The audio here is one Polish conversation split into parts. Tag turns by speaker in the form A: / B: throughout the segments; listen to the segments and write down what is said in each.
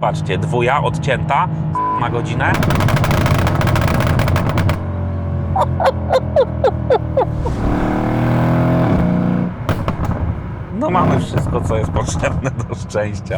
A: Patrzcie, dwuja odcięta na godzinę. No mamy wszystko, co jest potrzebne do szczęścia.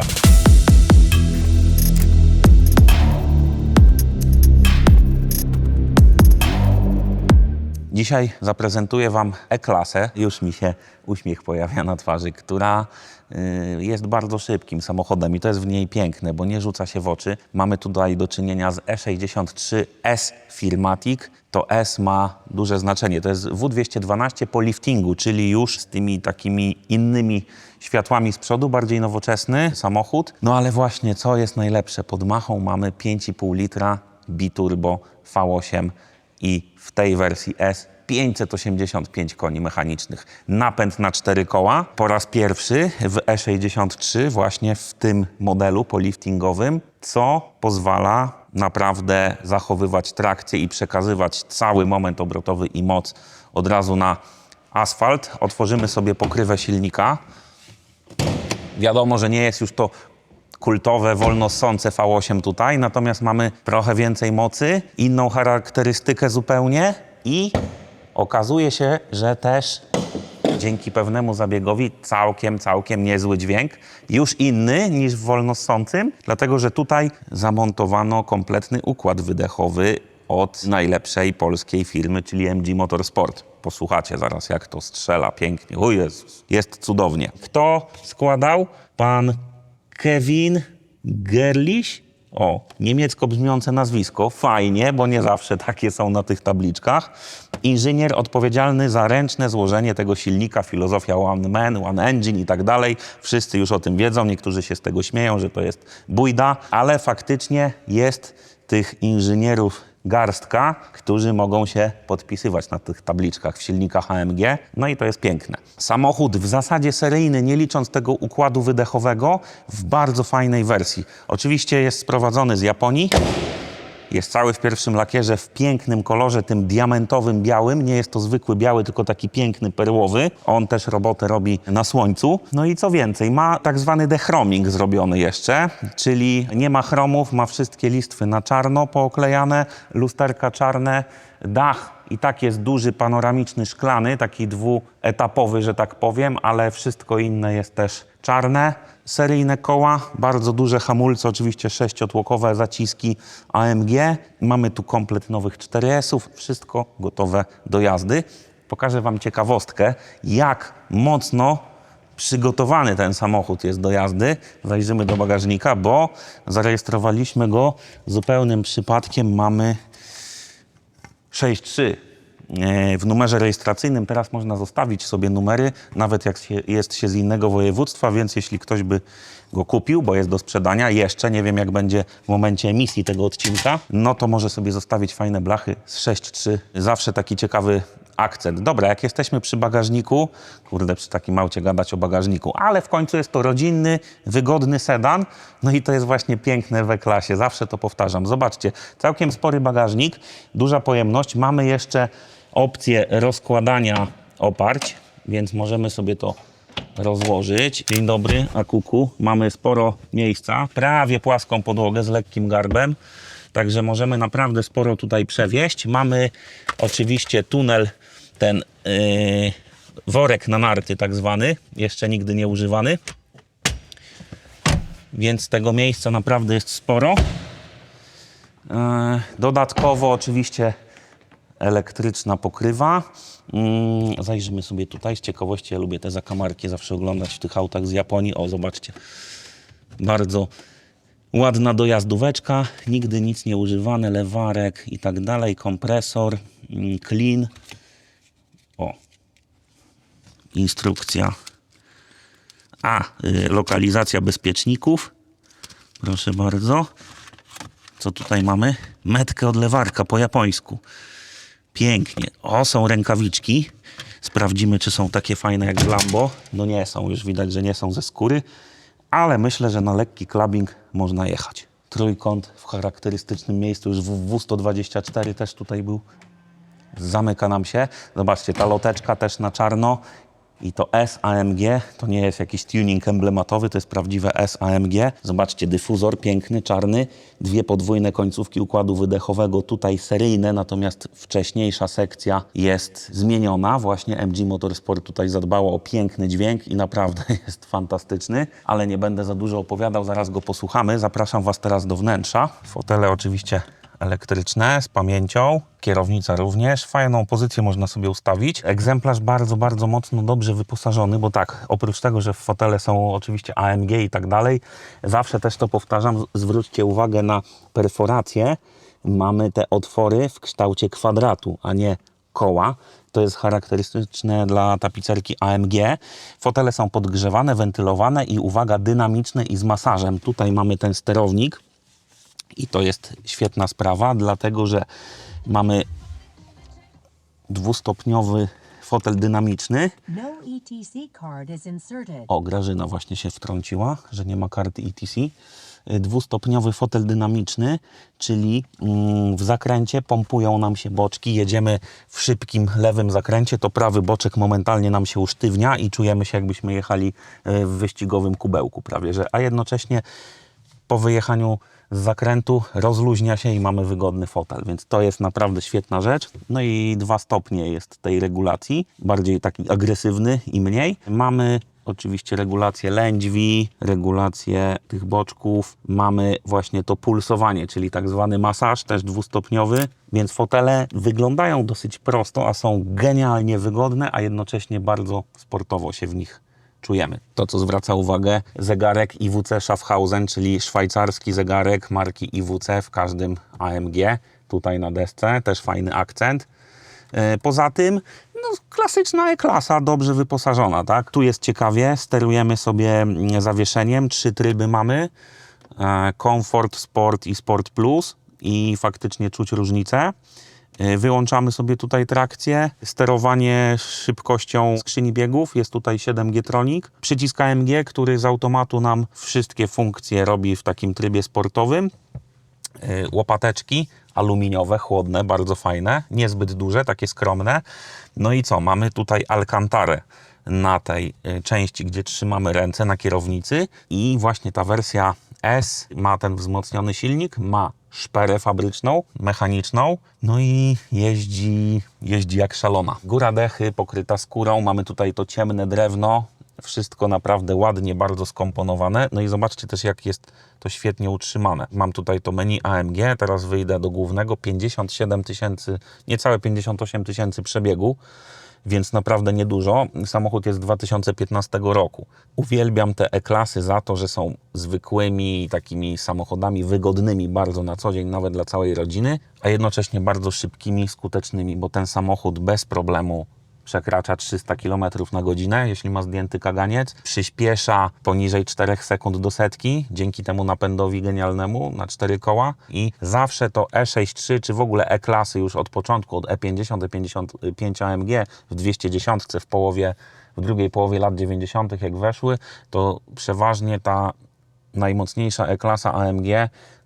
A: Dzisiaj zaprezentuję Wam E-klasę. Już mi się uśmiech pojawia na twarzy, która y, jest bardzo szybkim samochodem i to jest w niej piękne, bo nie rzuca się w oczy. Mamy tutaj do czynienia z E E63 S Firmatic. To S ma duże znaczenie. To jest W212 po liftingu, czyli już z tymi takimi innymi światłami z przodu, bardziej nowoczesny samochód. No ale właśnie, co jest najlepsze? Pod machą mamy 5,5 litra biturbo V8 i w tej wersji S 585 koni mechanicznych. Napęd na cztery koła. Po raz pierwszy w E63 właśnie w tym modelu poliftingowym, co pozwala naprawdę zachowywać trakcję i przekazywać cały moment obrotowy i moc od razu na asfalt. Otworzymy sobie pokrywę silnika. Wiadomo, że nie jest już to kultowe, wolno ssące V8 tutaj, natomiast mamy trochę więcej mocy, inną charakterystykę zupełnie i okazuje się, że też dzięki pewnemu zabiegowi całkiem, całkiem niezły dźwięk. Już inny niż w wolno ssącym, dlatego że tutaj zamontowano kompletny układ wydechowy od najlepszej polskiej firmy, czyli MG Motorsport. Posłuchacie zaraz, jak to strzela pięknie. O Jezus, jest cudownie. Kto składał? Pan Kevin Gerlich. O, niemiecko brzmiące nazwisko. Fajnie, bo nie zawsze takie są na tych tabliczkach. Inżynier odpowiedzialny za ręczne złożenie tego silnika, filozofia One Man, One Engine i tak dalej. Wszyscy już o tym wiedzą, niektórzy się z tego śmieją, że to jest bójda, ale faktycznie jest tych inżynierów garstka, którzy mogą się podpisywać na tych tabliczkach w silnikach AMG. No i to jest piękne. Samochód w zasadzie seryjny, nie licząc tego układu wydechowego, w bardzo fajnej wersji. Oczywiście jest sprowadzony z Japonii. Jest cały w pierwszym lakierze w pięknym kolorze, tym diamentowym białym. Nie jest to zwykły biały, tylko taki piękny perłowy. On też robotę robi na słońcu. No i co więcej, ma tak zwany dechroming zrobiony jeszcze, czyli nie ma chromów, ma wszystkie listwy na czarno pooklejane, lusterka czarne, dach i tak jest duży, panoramiczny, szklany, taki dwuetapowy, że tak powiem, ale wszystko inne jest też czarne. Seryjne koła, bardzo duże hamulce, oczywiście sześciotłokowe zaciski AMG. Mamy tu komplet nowych 4S-ów, wszystko gotowe do jazdy. Pokażę Wam ciekawostkę, jak mocno przygotowany ten samochód jest do jazdy. Zajrzymy do bagażnika, bo zarejestrowaliśmy go zupełnym przypadkiem. Mamy 6.3 e, w numerze rejestracyjnym. Teraz można zostawić sobie numery, nawet jak się, jest się z innego województwa, więc jeśli ktoś by go kupił, bo jest do sprzedania, jeszcze nie wiem jak będzie w momencie emisji tego odcinka, no to może sobie zostawić fajne blachy z 6.3. Zawsze taki ciekawy akcent. Dobra, jak jesteśmy przy bagażniku, kurde, przy takim aucie gadać o bagażniku, ale w końcu jest to rodzinny, wygodny sedan, no i to jest właśnie piękne we klasie, zawsze to powtarzam. Zobaczcie, całkiem spory bagażnik, duża pojemność, mamy jeszcze opcję rozkładania oparć, więc możemy sobie to rozłożyć. Dzień dobry, Akuku. Mamy sporo miejsca, prawie płaską podłogę z lekkim garbem. Także możemy naprawdę sporo tutaj przewieźć. Mamy oczywiście tunel, ten yy, worek na narty tak zwany, jeszcze nigdy nie używany. Więc tego miejsca naprawdę jest sporo. Yy, Dodatkowo oczywiście elektryczna pokrywa. Mm, Zajrzymy sobie tutaj. Z ciekawości ja lubię te zakamarki zawsze oglądać w tych autach z Japonii. O, zobaczcie. Bardzo ładna dojazdóweczka. Nigdy nic nie używane. Lewarek i tak dalej. Kompresor. mm, Clean. O. Instrukcja. A, y, lokalizacja bezpieczników. Proszę bardzo. Co tutaj mamy? Metkę od lewarka po japońsku. Pięknie. O, są rękawiczki. Sprawdzimy, czy są takie fajne jak w Lambo. No nie są, już widać, że nie są ze skóry. Ale myślę, że na lekki clubbing można jechać. Trójkąt w charakterystycznym miejscu, już w W124 też tutaj był. Zamyka nam się. Zobaczcie, ta loteczka też na czarno. I to S-AMG to nie jest jakiś tuning emblematowy, to jest prawdziwe S-AMG. Zobaczcie, dyfuzor piękny, czarny, dwie podwójne końcówki układu wydechowego, tutaj seryjne, natomiast wcześniejsza sekcja jest zmieniona. Właśnie MG Motorsport tutaj zadbało o piękny dźwięk i naprawdę jest fantastyczny, ale nie będę za dużo opowiadał, zaraz go posłuchamy. Zapraszam Was teraz do wnętrza. Fotele oczywiście elektryczne z pamięcią, kierownica również. Fajną pozycję można sobie ustawić. Egzemplarz bardzo, bardzo mocno dobrze wyposażony, bo tak, oprócz tego, że fotele są oczywiście AMG i tak dalej, zawsze też to powtarzam, zwróćcie uwagę na perforację. Mamy te otwory w kształcie kwadratu, a nie koła. To jest charakterystyczne dla tapicerki AMG. Fotele są podgrzewane, wentylowane i uwaga, dynamiczne i z masażem. Tutaj mamy ten sterownik, i to jest świetna sprawa, dlatego że mamy dwustopniowy fotel dynamiczny.
B: No ETC card is inserted.
A: O, Grażyna właśnie się wtrąciła, że nie ma karty ETC. Y, Dwustopniowy fotel dynamiczny, czyli mm, w zakręcie pompują nam się boczki, jedziemy w szybkim lewym zakręcie, to prawy boczek momentalnie nam się usztywnia i czujemy się jakbyśmy jechali y, w wyścigowym kubełku prawie, że, a jednocześnie po wyjechaniu z zakrętu rozluźnia się i mamy wygodny fotel, więc to jest naprawdę świetna rzecz. No i dwa stopnie jest tej regulacji, bardziej taki agresywny i mniej. Mamy oczywiście regulację lędźwi, regulację tych boczków, mamy właśnie to pulsowanie, czyli tak zwany masaż, też dwustopniowy, więc fotele wyglądają dosyć prosto, a są genialnie wygodne, a jednocześnie bardzo sportowo się w nich czujemy. To, co zwraca uwagę, zegarek IWC Schaffhausen, czyli szwajcarski zegarek marki IWC w każdym AMG, tutaj na desce, też fajny akcent. E, Poza tym, no, klasyczna E-klasa, dobrze wyposażona, tak? Tu jest ciekawie, sterujemy sobie mm, zawieszeniem, trzy tryby mamy, e, Comfort, Sport i Sport Plus i faktycznie czuć różnicę. E, Wyłączamy sobie tutaj trakcję, sterowanie szybkością skrzyni biegów, jest tutaj 7G Tronic, przycisk AMG, który z automatu nam wszystkie funkcje robi w takim trybie sportowym. Y, łopateczki aluminiowe, chłodne, bardzo fajne, niezbyt duże, takie skromne. No i co? Mamy tutaj alkantarę na tej y, części, gdzie trzymamy ręce na kierownicy i właśnie ta wersja S ma ten wzmocniony silnik, ma szperę fabryczną, mechaniczną, no i jeździ, jeździ jak szalona. Góra dechy pokryta skórą, mamy tutaj to ciemne drewno, wszystko naprawdę ładnie, bardzo skomponowane. No i zobaczcie też, jak jest to świetnie utrzymane. Mam tutaj to menu AMG, teraz wyjdę do głównego. 57 tysięcy, niecałe 58 tysięcy przebiegu, więc naprawdę niedużo. Samochód jest z 2015 roku. Uwielbiam te E-klasy za to, że są zwykłymi takimi samochodami wygodnymi bardzo na co dzień, nawet dla całej rodziny, a jednocześnie bardzo szybkimi, skutecznymi, bo ten samochód bez problemu przekracza 300 km na godzinę, jeśli ma zdjęty kaganiec. Przyspiesza poniżej 4 sekund do setki, dzięki temu napędowi genialnemu na 4 koła. I zawsze to E63, czy w ogóle E-klasy już od początku, od E E50, E55 AMG w 210 w połowie, w drugiej połowie lat 90., jak weszły, to przeważnie ta najmocniejsza E-klasa AMG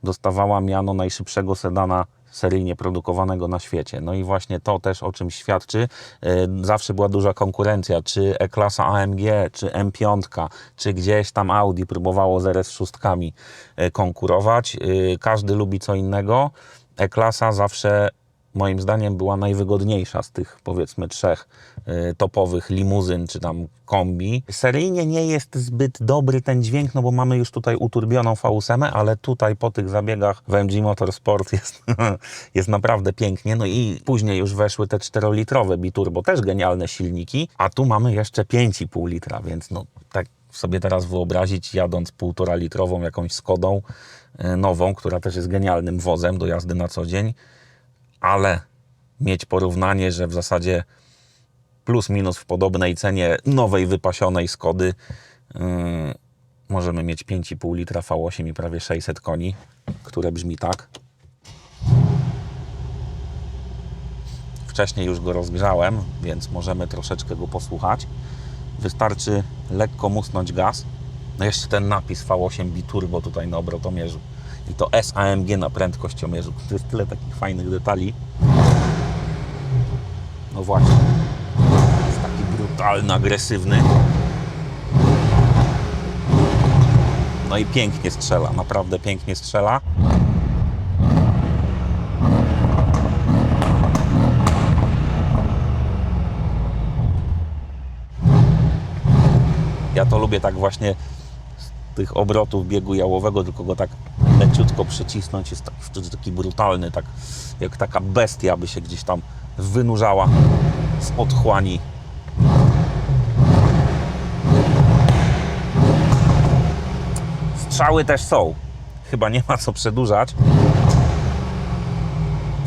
A: dostawała miano najszybszego sedana seryjnie produkowanego na świecie. No i właśnie to też o czym świadczy. E, Zawsze była duża konkurencja, czy E-klasa AMG, czy M5, czy gdzieś tam Audi próbowało z RS6 e, konkurować. E, Każdy lubi co innego. E-klasa zawsze moim zdaniem była najwygodniejsza z tych powiedzmy trzech topowych limuzyn czy tam kombi. Seryjnie nie jest zbyt dobry ten dźwięk, no bo mamy już tutaj uturbioną V8, ale tutaj po tych zabiegach w MG Motorsport jest, jest naprawdę pięknie. No i później już weszły te 4-litrowe biturbo, też genialne silniki, a tu mamy jeszcze 5,5 litra, więc no tak sobie teraz wyobrazić jadąc 1,5 litrową jakąś Skodą y, nową, która też jest genialnym wozem do jazdy na co dzień, ale mieć porównanie, że w zasadzie plus minus w podobnej cenie nowej wypasionej Skody yy, możemy mieć 5,5 litra V8 i prawie 600 koni, które brzmi tak. Wcześniej już go rozgrzałem, więc możemy troszeczkę go posłuchać. Wystarczy lekko musnąć gaz. No jeszcze ten napis V8 Biturbo tutaj na obrotomierzu. I to SAMG na prędkościomierzu. To jest tyle takich fajnych detali. No właśnie. Brutalny, agresywny. No i pięknie strzela, naprawdę pięknie strzela. Ja to lubię tak właśnie z tych obrotów biegu jałowego, tylko go tak leciutko przycisnąć. Jest taki, taki brutalny, tak jak taka bestia by się gdzieś tam wynurzała z otchłani. Strzały też są. Chyba nie ma co przedłużać.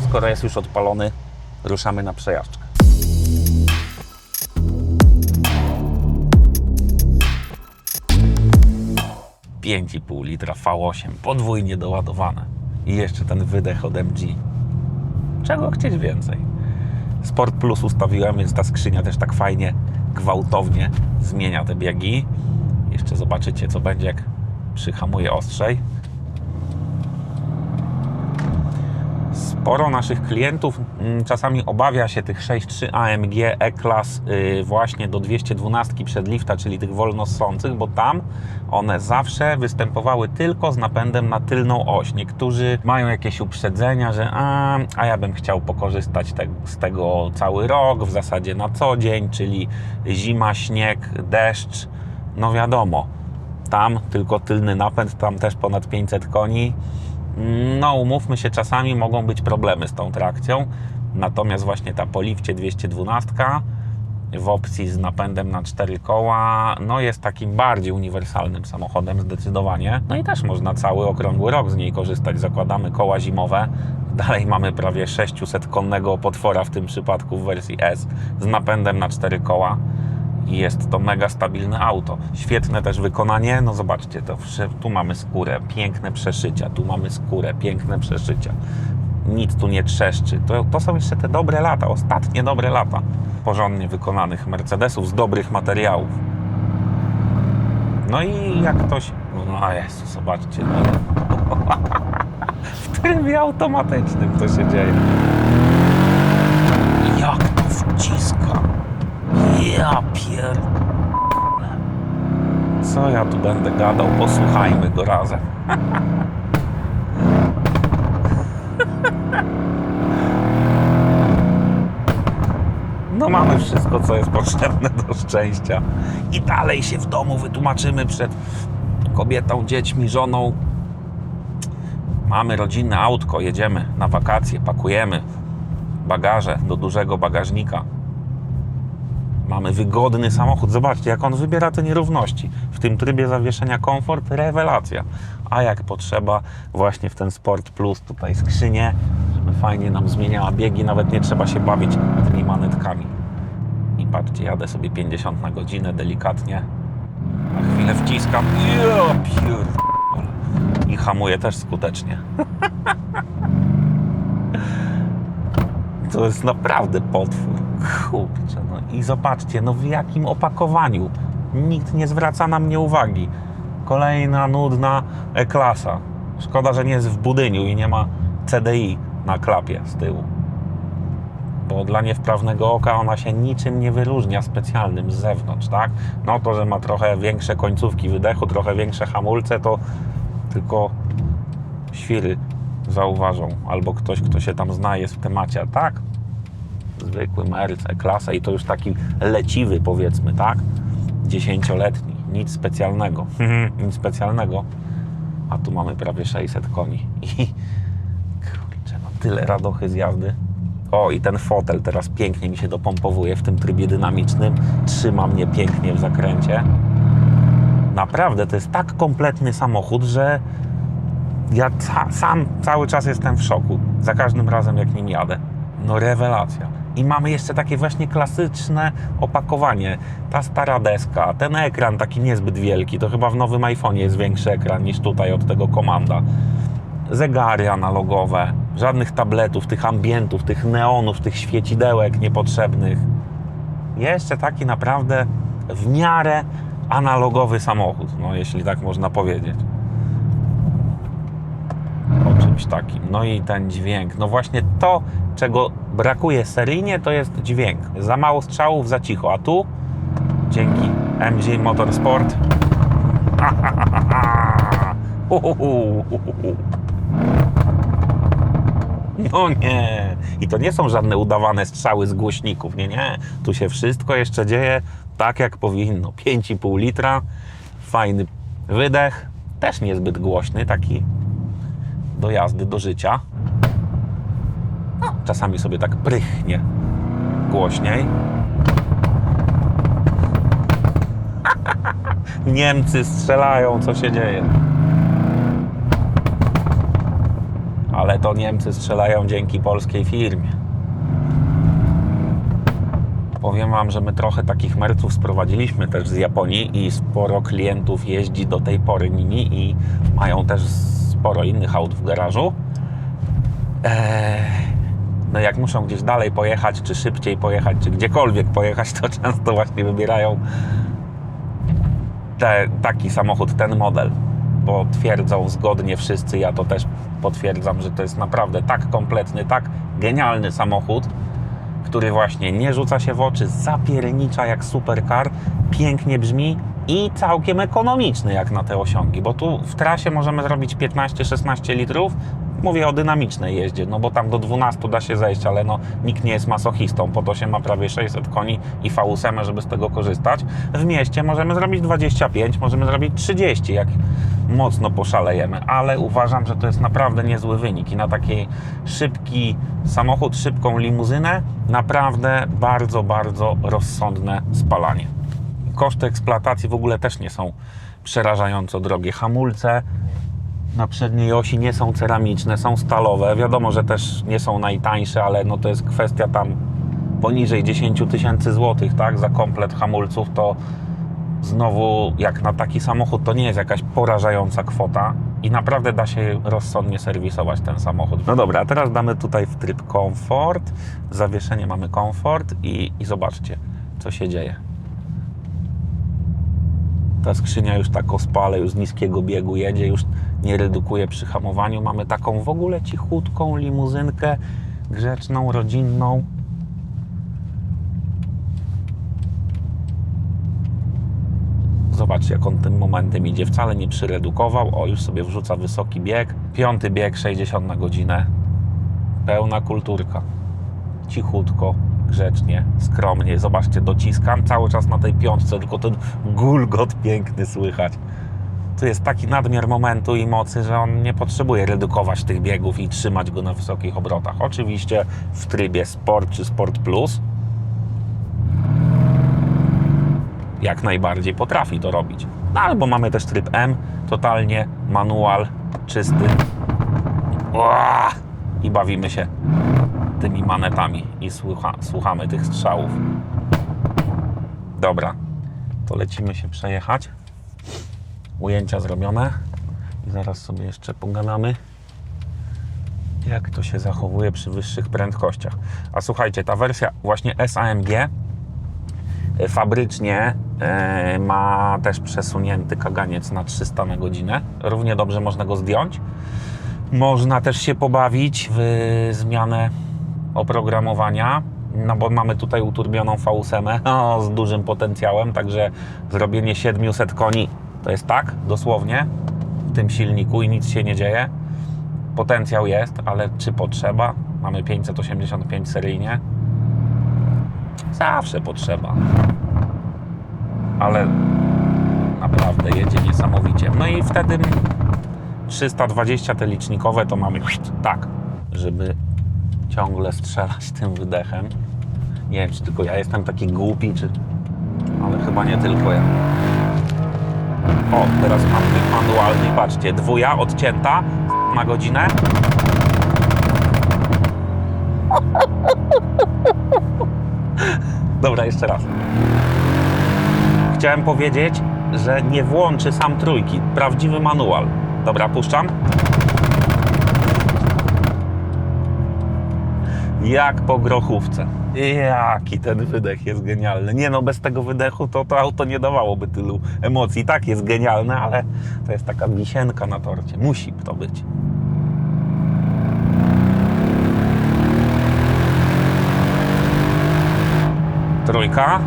A: Skoro jest już odpalony, ruszamy na przejażdżkę. Pięć pół litra V8, podwójnie doładowane. I jeszcze ten wydech od MG. Czego chcieć więcej? Sport Plus ustawiłem, więc ta skrzynia też tak fajnie, gwałtownie zmienia te biegi. Jeszcze zobaczycie, co będzie, jak przyhamuje ostrzej. Sporo naszych klientów mm, czasami obawia się tych 6.3 AMG E-Class y, właśnie do 212 przedlifta, czyli tych wolnossących, bo tam one zawsze występowały tylko z napędem na tylną oś. Niektórzy mają jakieś uprzedzenia, że a, a ja bym chciał pokorzystać te, z tego cały rok, w zasadzie na co dzień, czyli zima, śnieg, deszcz. No wiadomo, tam tylko tylny napęd, tam też ponad 500 koni. No, umówmy się, czasami mogą być problemy z tą trakcją. Natomiast właśnie ta po lifcie 212 w opcji z napędem na 4 koła, no jest takim bardziej uniwersalnym samochodem zdecydowanie. No i też można cały okrągły rok z niej korzystać. Zakładamy koła zimowe. Dalej mamy prawie 600 konnego potwora w tym przypadku w wersji S z napędem na 4 koła i jest to mega stabilne auto. Świetne też wykonanie, no zobaczcie, to tu mamy skórę, piękne przeszycia, tu mamy skórę, piękne przeszycia. Nic tu nie trzeszczy. To, to są jeszcze te dobre lata, ostatnie dobre lata porządnie wykonanych Mercedesów z dobrych materiałów. No i jak ktoś... No Jezu, zobaczcie. No. W trybie automatycznym to się dzieje. Jak to wciska. Ja pier... Co ja tu będę gadał? Posłuchajmy go razem. No mamy wszystko, co jest potrzebne do szczęścia. I dalej się w domu wytłumaczymy przed kobietą, dziećmi, żoną. Mamy rodzinne autko, jedziemy na wakacje, pakujemy bagaże do dużego bagażnika. Mamy wygodny samochód. Zobaczcie, jak on wybiera te nierówności. W tym trybie zawieszenia komfort, rewelacja. A jak potrzeba, właśnie w ten Sport Plus tutaj skrzynię, żeby fajnie nam zmieniała biegi, nawet nie trzeba się bawić tymi manetkami. I patrzcie, jadę sobie 50 na godzinę delikatnie. Na chwilę wciskam. I hamuję też skutecznie. To jest naprawdę potwór. Kurczę, no i zobaczcie, no w jakim opakowaniu. Nikt nie zwraca na mnie uwagi. Kolejna nudna E-klasa. Szkoda, że nie jest w budyniu i nie ma CDI na klapie z tyłu. Bo dla niewprawnego oka ona się niczym nie wyróżnia specjalnym z zewnątrz, tak? No to, że ma trochę większe końcówki wydechu, trochę większe hamulce, to tylko świry zauważą, albo ktoś, kto się tam zna, jest w temacie, tak? Zwykły Merc, klasa i to już taki leciwy, powiedzmy, tak? Dziesięcioletni, nic specjalnego, nic specjalnego, a tu mamy prawie 600 koni i kurczę, no tyle radochy z jazdy. O, i ten fotel teraz pięknie mi się dopompowuje w tym trybie dynamicznym, trzyma mnie pięknie w zakręcie. Naprawdę, to jest tak kompletny samochód, że ja sam cały czas jestem w szoku. Za każdym razem, jak nim jadę. No rewelacja. I mamy jeszcze takie właśnie klasyczne opakowanie. Ta stara deska, ten ekran taki niezbyt wielki. To chyba w nowym iPhone'ie jest większy ekran niż tutaj od tego komanda. Zegary analogowe, żadnych tabletów, tych ambientów, tych neonów, tych świecidełek niepotrzebnych. Jeszcze taki naprawdę w miarę analogowy samochód, no jeśli tak można powiedzieć czymś takim. No i ten dźwięk. No właśnie to, czego brakuje seryjnie, to jest dźwięk. Za mało strzałów, za cicho. A tu Dzięki MG Motorsport. No nie. I to nie są żadne udawane strzały z głośników. Nie, nie. Tu się wszystko jeszcze dzieje tak, jak powinno. 5,5 litra, fajny wydech, też niezbyt głośny, taki do jazdy, do życia. No, czasami sobie tak prychnie głośniej. Niemcy strzelają, co się dzieje. Ale to Niemcy strzelają dzięki polskiej firmie. Powiem Wam, że my trochę takich merców sprowadziliśmy też z Japonii i sporo klientów jeździ do tej pory nimi i mają też sporo innych aut w garażu. Eee, no jak muszą gdzieś dalej pojechać, czy szybciej pojechać, czy gdziekolwiek pojechać, to często właśnie wybierają te, taki samochód, ten model, bo twierdzą zgodnie wszyscy, ja to też potwierdzam, że to jest naprawdę tak kompletny, tak genialny samochód, który właśnie nie rzuca się w oczy, zapiernicza jak supercar, pięknie brzmi i całkiem ekonomiczny jak na te osiągi, bo tu w trasie możemy zrobić 15-16 litrów, mówię o dynamicznej jeździe, no bo tam do 12 da się zejść, ale no nikt nie jest masochistą, po to się ma prawie 600 koni i V8, żeby z tego korzystać. W mieście możemy zrobić 25, możemy zrobić 30, jak mocno poszalejemy, ale uważam, że to jest naprawdę niezły wynik i na taki szybki samochód, szybką limuzynę, naprawdę bardzo, bardzo rozsądne spalanie. Koszty eksploatacji w ogóle też nie są przerażająco drogie. Hamulce na przedniej osi nie są ceramiczne, są stalowe. Wiadomo, że też nie są najtańsze, ale no to jest kwestia tam poniżej 10 tysięcy złotych, tak? Za komplet hamulców to znowu jak na taki samochód to nie jest jakaś porażająca kwota i naprawdę da się rozsądnie serwisować ten samochód. No dobra, a teraz damy tutaj w tryb komfort. Zawieszenie mamy komfort i, i zobaczcie, co się dzieje. Ta skrzynia już tak ospale, już z niskiego biegu jedzie, już nie redukuje przy hamowaniu. Mamy taką w ogóle cichutką limuzynkę, grzeczną, rodzinną. Zobaczcie, jak on tym momentem idzie. Wcale nie przyredukował. O, już sobie wrzuca wysoki bieg. Piąty bieg, 60 na godzinę. Pełna kulturka. Cichutko, grzecznie, skromnie. Zobaczcie, dociskam cały czas na tej piątce, tylko ten gulgot piękny słychać. Tu jest taki nadmiar momentu i mocy, że on nie potrzebuje redukować tych biegów i trzymać go na wysokich obrotach. Oczywiście w trybie Sport czy Sport Plus jak najbardziej potrafi to robić. No albo mamy też tryb M, totalnie manual, czysty. Ua! I bawimy się tymi manetami i słucha, słuchamy tych strzałów. Dobra, to lecimy się przejechać. Ujęcia zrobione i zaraz sobie jeszcze pogadamy, jak to się zachowuje przy wyższych prędkościach. A słuchajcie, ta wersja właśnie SAMG e, fabrycznie e, ma też przesunięty kaganiec na 300 na godzinę. Równie dobrze można go zdjąć. Można też się pobawić w zmianę oprogramowania, no bo mamy tutaj uturbioną V8 no, z dużym potencjałem, także zrobienie 700 koni to jest tak, dosłownie, w tym silniku i nic się nie dzieje. Potencjał jest, ale czy potrzeba? Mamy 585 seryjnie. Zawsze potrzeba. Ale naprawdę jedzie niesamowicie. No i wtedy 320 te licznikowe to mamy tak, żeby ciągle strzelać tym wydechem. Nie wiem, czy tylko ja jestem taki głupi, czy... Ale chyba nie tylko ja. O, teraz mam tryb manualny. Patrzcie, dwuja odcięta na godzinę. Dobra, jeszcze raz. Chciałem powiedzieć, że nie włączy sam trójki. Prawdziwy manual. Dobra, puszczam. Jak po grochówce. Jaki ten wydech jest genialny. Nie no, bez tego wydechu to to auto nie dawałoby tylu emocji. Tak, jest genialne, ale to jest taka wisienka na torcie. Musi to być. Trójka.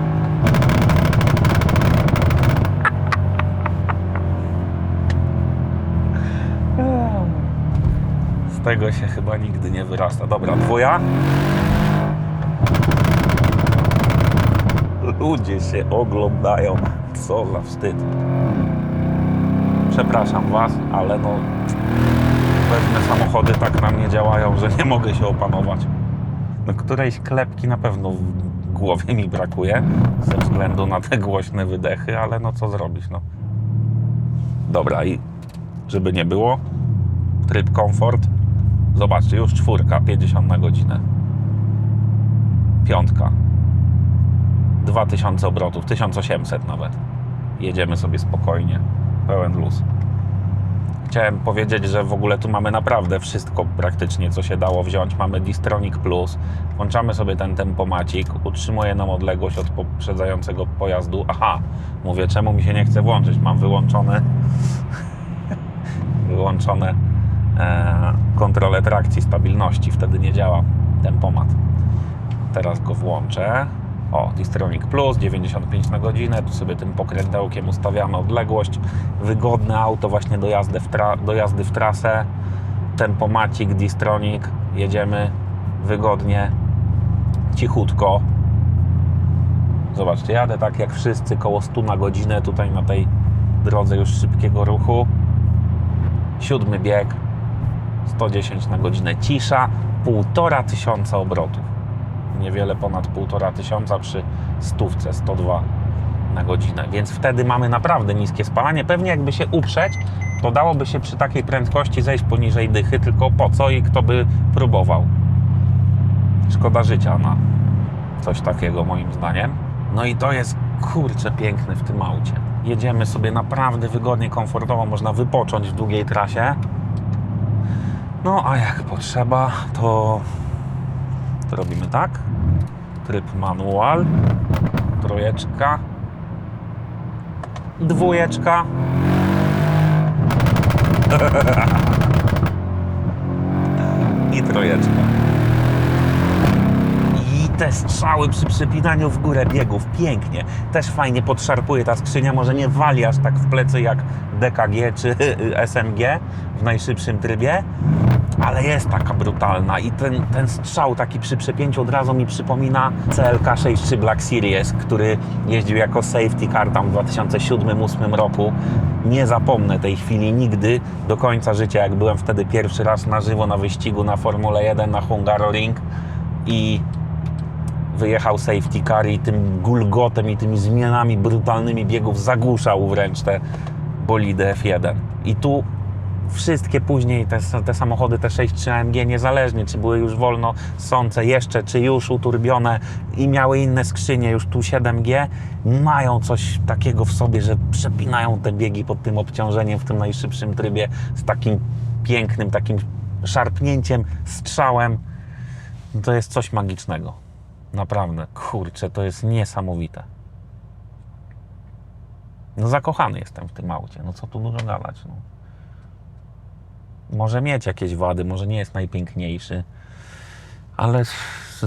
A: Tego się chyba nigdy nie wyrasta. Dobra, dwuja. Ludzie się oglądają. Co za wstyd. Przepraszam Was, ale no pewne samochody tak na mnie działają, że nie mogę się opanować. No którejś klepki na pewno w głowie mi brakuje ze względu na te głośne wydechy, ale no co zrobić, no. Dobra i żeby nie było, tryb komfort. Zobaczcie, już czwórka, 50 na godzinę. Piątka. 2000 obrotów, 1800 nawet. Jedziemy sobie spokojnie, pełen luz. Chciałem powiedzieć, że w ogóle tu mamy naprawdę wszystko praktycznie, co się dało wziąć. Mamy Distronic Plus, włączamy sobie ten tempomacik, utrzymuje nam odległość od poprzedzającego pojazdu. Aha, mówię, czemu mi się nie chce włączyć? Mam wyłączone wyłączone kontrolę trakcji, stabilności. Wtedy nie działa tempomat. Teraz go włączę. O, Distronic Plus, 95 na godzinę. Tu sobie tym pokrętełkiem ustawiamy odległość. Wygodne auto właśnie do jazdy w, tra- do jazdy w trasę. Distronic. Jedziemy wygodnie, cichutko. Zobaczcie, jadę tak jak wszyscy, koło 100 na godzinę tutaj na tej drodze już szybkiego ruchu. Siódmy bieg, 110 na godzinę cisza, półtora tysiąca obrotów. Niewiele ponad półtora tysiąca przy stówce, 102 na godzinę. Więc wtedy mamy naprawdę niskie spalanie. Pewnie jakby się uprzeć, to dałoby się przy takiej prędkości zejść poniżej dychy, tylko po co i kto by próbował. Szkoda życia na coś takiego moim zdaniem. No i to jest kurczę piękne w tym aucie. Jedziemy sobie naprawdę wygodnie, komfortowo, można wypocząć w długiej trasie. No a jak potrzeba, to, to robimy tak. Tryb manual, trojeczka, dwójeczka. I trojeczka. I te strzały przy przypinaniu w górę biegów, pięknie. Też fajnie podszarpuje ta skrzynia, może nie wali aż tak w plecy jak DKG czy SMG w najszybszym trybie, ale jest taka brutalna i ten, ten strzał taki przy przepięciu od razu mi przypomina CLK 63 Black Series, który jeździł jako safety car tam w 2007-2008 roku. Nie zapomnę tej chwili nigdy do końca życia, jak byłem wtedy pierwszy raz na żywo na wyścigu na Formule 1 na Hungaroring i wyjechał safety car i tym gulgotem i tymi zmianami brutalnymi biegów zagłuszał wręcz te bolidy F1. I tu wszystkie później te, te samochody, te 6.3 AMG, niezależnie czy były już wolno sące jeszcze, czy już uturbione i miały inne skrzynie, już tu 7G, mają coś takiego w sobie, że przepinają te biegi pod tym obciążeniem w tym najszybszym trybie z takim pięknym, takim szarpnięciem, strzałem. No To jest coś magicznego. Naprawdę. Kurczę, to jest niesamowite. No zakochany jestem w tym aucie. No co tu dużo gadać. No. Może mieć jakieś wady, może nie jest najpiękniejszy, ale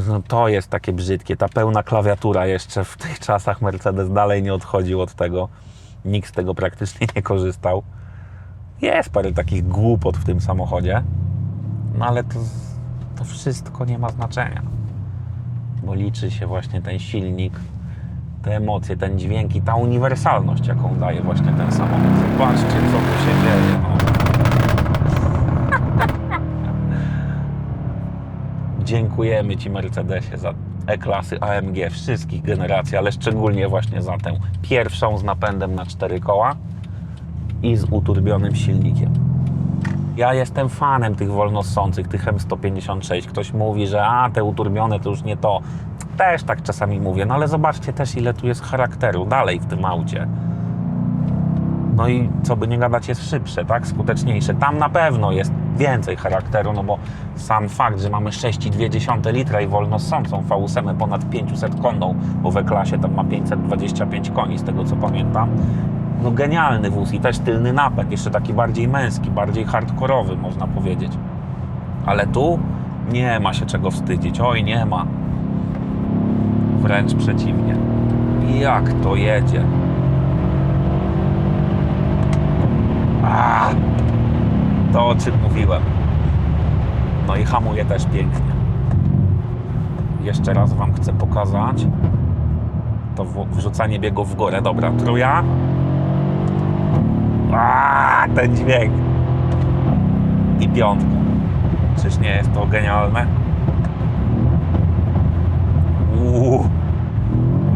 A: no, to jest takie brzydkie. Ta pełna klawiatura jeszcze w tych czasach Mercedes dalej nie odchodził od tego. Nikt z tego praktycznie nie korzystał. Jest parę takich głupot w tym samochodzie, no ale to, to wszystko nie ma znaczenia bo liczy się właśnie ten silnik, te emocje, ten dźwięk i ta uniwersalność, jaką daje właśnie ten samochód. Zobaczcie, co tu się dzieje. Dziękujemy Ci Mercedesie za E-klasy AMG wszystkich generacji, ale szczególnie właśnie za tę pierwszą z napędem na cztery koła i z uturbionym silnikiem. Ja jestem fanem tych wolnossących, tych M156. Ktoś mówi, że a, te uturbione to już nie to. Też tak czasami mówię, no ale zobaczcie też ile tu jest charakteru dalej w tym aucie. No i co by nie gadać, jest szybsze, tak? Skuteczniejsze. Tam na pewno jest więcej charakteru, no bo sam fakt, że mamy 6,2 litra i wolnossącą V8 ponad 500 konną, bo we klasie tam ma 525 koni, z tego co pamiętam. No genialny wóz i też tylny napęd, jeszcze taki bardziej męski, bardziej hardkorowy można powiedzieć. Ale tu nie ma się czego wstydzić, oj nie ma. Wręcz przeciwnie. Jak to jedzie? A, to o czym mówiłem. No i hamuje też pięknie. Jeszcze raz Wam chcę pokazać. To wrzucanie biegu w górę. Dobra, truja. A, ten dźwięk. I piątka. Czyż nie jest to genialne? Uuu.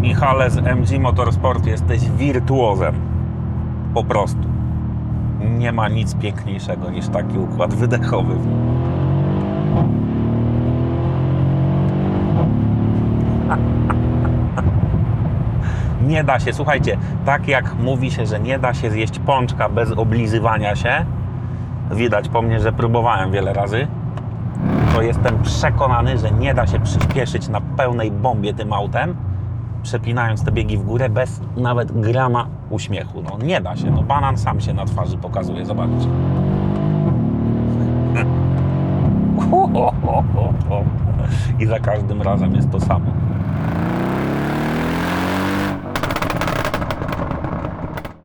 A: Michale z MG Motorsport jesteś wirtuozem. Po prostu. Nie ma nic piękniejszego niż taki układ wydechowy. Nie da się, słuchajcie, tak jak mówi się, że nie da się zjeść pączka bez oblizywania się, widać po mnie, że próbowałem wiele razy, to jestem przekonany, że nie da się przyspieszyć na pełnej bombie tym autem, przepinając te biegi w górę bez nawet grama uśmiechu. No nie da się, no banan sam się na twarzy pokazuje, zobaczcie. I za każdym razem jest to samo.